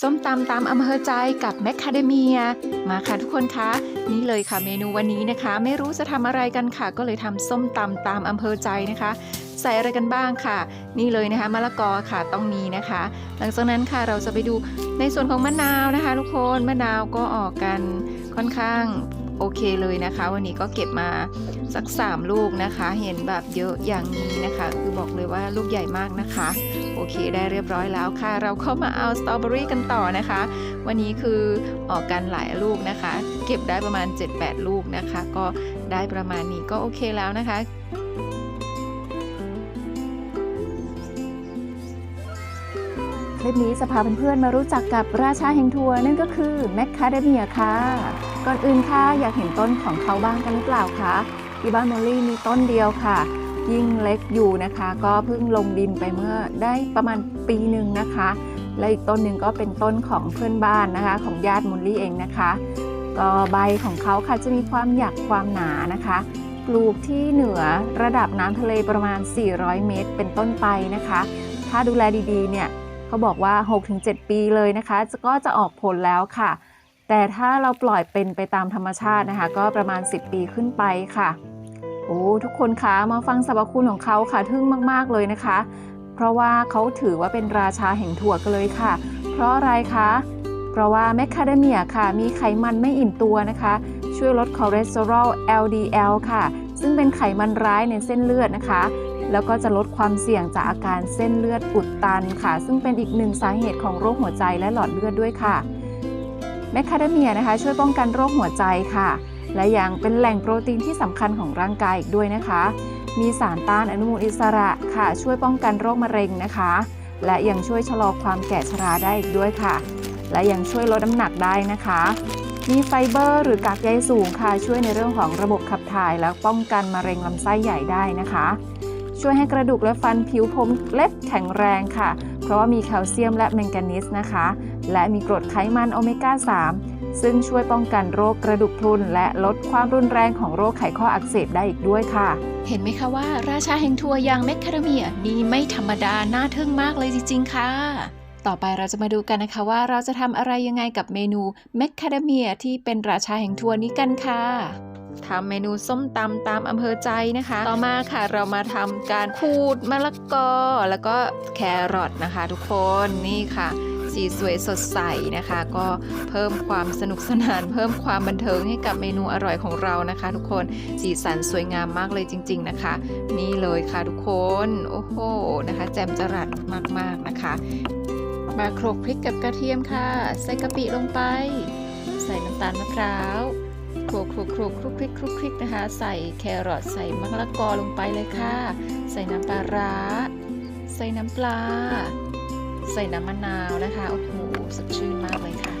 ส้มตำตามอำเภอใจกับแมคคาเดเมีย มาค่ะทุกคนคะ นี่เลยค่ะเมนูวันนี้นะคะ ไม่รู้จะทำอะไรกันค่ะ ก็เลยทำส้มตำตามอำเภอใจนะคะ ใส่อะไรกันบ้างค่ะ นี่เลยนะคะมะละกอค่ะต้องมีนะคะ หลังจากนั้นค่ะเราจะไปดูในส่วนของมะนาวนะคะ ทุกคนมะนาวก็ออกกันค่อนข้าง โอเคเลยนะคะ วันนี้ก็เก็บมาสัก 3 ลูกนะคะ เห็นแบบเยอะอย่างนี้นะคะ คือบอกเลยว่าลูกใหญ่มากนะคะ โอเคได้เรียบร้อยแล้วค่ะ เราเข้ามาเอาสตรอเบอรี่กันต่อนะคะ วันนี้คือออกกันหลายลูกนะคะ เก็บได้ประมาณ 7-8 ลูกนะคะ ก็ได้ประมาณนี้ก็โอเคแล้วนะคะ ลิปนี้จะพาเพื่อนๆมารู้จักกับราชาแห่งทัวร์นั่นก็คือแมคคาเดเมียค่ะ ก่อนอื่นค่ะอยากเห็นต้นของเขาบ้างกันหรือเปล่าคะที่บ้านโมลลี่มีต้นเดียวค่ะ ยิ่งเล็กอยู่นะคะ ก็เพิ่งลงดินไปเมื่อได้ประมาณปีหนึ่งนะคะ และอีกต้นหนึ่งก็เป็นต้นของเพื่อนบ้านนะคะ ของญาติโมลลี่เองนะคะ ก็ใบของเขาค่ะจะมีความหยักความหนานะคะปลูกที่เหนือระดับน้ำทะเลประมาณ 400 เมตร เป็นต้นไปนะคะ ถ้าดูแลดีๆ เนี่ย เขาบอกว่า 6-7 ปีเลยนะคะ ก็จะออกผลแล้วค่ะ แต่ถ้าเราปล่อยเป็นไปตามธรรมชาตินะคะ ก็ประมาณ 10 ปีขึ้นไปค่ะโอ้ทุกคนคะมาฟังสรรพคุณของเขาค่ะทึ่งมาก ๆ เลยนะคะ เพราะว่าเขาถือว่าเป็นราชาแห่งถั่วกันเลยค่ะ เพราะอะไรคะเพราะว่าแมคคาเดเมียค่ะ มีไขมันไม่อิ่มตัวนะคะ ช่วยลดคอเลสเตอรอล LDL ค่ะ ซึ่งเป็นไขมันร้ายในเส้นเลือดนะคะ แล้วก็จะลดความเสี่ยงจากอาการเส้นเลือดอุดตันค่ะ ซึ่งเป็นอีกหนึ่งสาเหตุของโรคหัวใจและหลอดเลือดด้วยค่ะแมคคาเดเมียนะคะ ช่วยป้องกันโรคหัวใจค่ะ และยังเป็นแหล่งโปรตีนที่สำคัญของร่างกายอีกด้วยนะคะ มีสารต้านอนุมูลอิสระค่ะ ช่วยป้องกันโรคมะเร็งนะคะ และยังช่วยชะลอความแก่ชราได้อีกด้วยค่ะ และยังช่วยลดน้ำหนักได้นะคะ มีไฟเบอร์ หรือกากใยสูงค่ะ ช่วยในเรื่องของระบบขับถ่าย และป้องกันมะเร็งลำไส้ใหญ่ได้นะคะ ช่วยให้กระดูกและฟันผิวผมเล็บแข็งแรงค่ะ เพราะว่ามีแคลเซียมและแมงกานีสนะคะ และมีกรดไขมันโอเมก้า 3 ซึ่งช่วยป้องกันโรคกระดูกพรุน และลดความรุนแรงของโรคไขข้ออักเสบได้อีกด้วยค่ะ เห็นไหมคะว่า ราชาแห่งทัวร์อย่างแมคคาเดเมียนี่ไม่ธรรมดาน่าทึ่งมากเลยจริง ๆ ค่ะต่อไปเราจะมาดูกันนะคะว่าเราจะทำอะไรยังไงกับเมนูแมคคาเดเมียที่เป็นราชาแห่งทัวร์นี้กันค่ะ ทำเมนูส้มตำตามอำเภอใจนะคะ ต่อมาค่ะเรามาทำการขูดมะละกอ แล้วก็แครอทนะคะ ทุกคนนี่ค่ะสีสวยสดใสนะคะ ก็เพิ่มความสนุกสนาน เพิ่มความบันเทิงให้กับเมนูอร่อยของเรานะคะ ทุกคนสีสันสวยงามมากเลยจริง ๆนะคะ นี่เลยค่ะทุกคนโอ้โหนะคะ แจ่มจรัสมากๆนะคะ มาโขลกพริกกับกระเทียมค่ะ ใส่กะปิลงไป ใส่น้ำตาลมะพร้าว ลกโขลกโขลกคลุกคลิกคลุกคลิกนะคะ ใส่แครอทใส่มะละกอลงไปเลยค่ะ ใส่น้ำปลาร้า ใส่น้ำปลา ใส่น้ำมะนาวนะคะ โอ้โหสดชื่นมากเลยค่ะ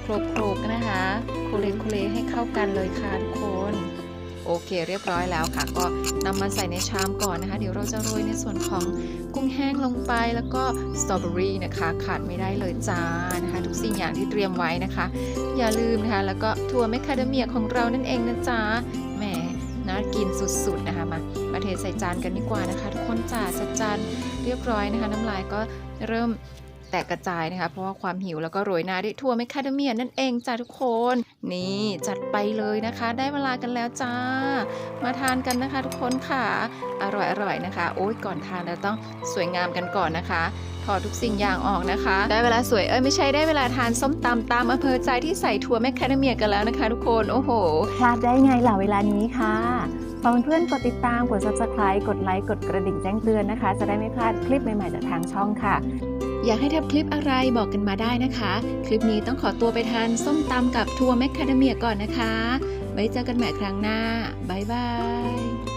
โขลกๆนะคะคุเลโคเลให้เข้ากันเลยค่ะทุกคน โอเค เรียบร้อยแล้วค่ะ ก็นำมาใส่ในชามก่อนนะคะ เดี๋ยวเราจะโรยในส่วนของกุ้งแห้งลงไปแล้วก็สตรอเบอรี่นะคะ ขาดไม่ได้เลยจ้านะคะ ทุกสิ่งอย่างที่เตรียมไว้นะคะ อย่าลืมนะคะ แล้วก็ถั่วแมคคาเดเมียของเรานั่นเองนะจ๊ะแหมน่ากินสุดๆนะคะมามาเทใส่จานกันดีกว่านะคะ ทุกคนจ้าจัดจานเรียบร้อยนะคะ น้ำลายก็เริ่ม ตกกระจายนะคะ เพราะว่าความหิวแล้วก็โรยหน้าด้วยถั่วแมคคาเดเมียนั่นเองจ้าทุกคน นี่จัดไปเลยนะคะ ได้เวลากันแล้วจ้า มาทานกันนะคะทุกคนค่ะ อร่อยๆนะคะ โอ้ยก่อนทานเราต้องสวยงามกันก่อนนะคะถอดทุกสิ่งอย่างออกนะคะ ได้เวลาสวยเอ้ยไม่ใช่ได้เวลาทานส้มตำตามอำเภอใจที่ใส่ถั่วแมคคาเดเมียกันแล้วนะคะทุกคนโอ้โหพลาดได้ไงล่ะเวลานี้ค่ะฝากเพื่อนๆกดติดตาม กด subscribe กดไลค์ กดกระดิ่งแจ้งเตือนนะคะ จะได้ไม่พลาดคลิปใหม่ ๆ จากทางช่องค่ะ อยากให้ทำคลิปอะไรบอกกันมาได้นะคะ คลิปนี้ต้องขอตัวไปทานส้มตำกับทัวร์แมคคาเดเมียก่อนนะคะ ไว้เจอกันใหม่ครั้งหน้า บ๊ายบาย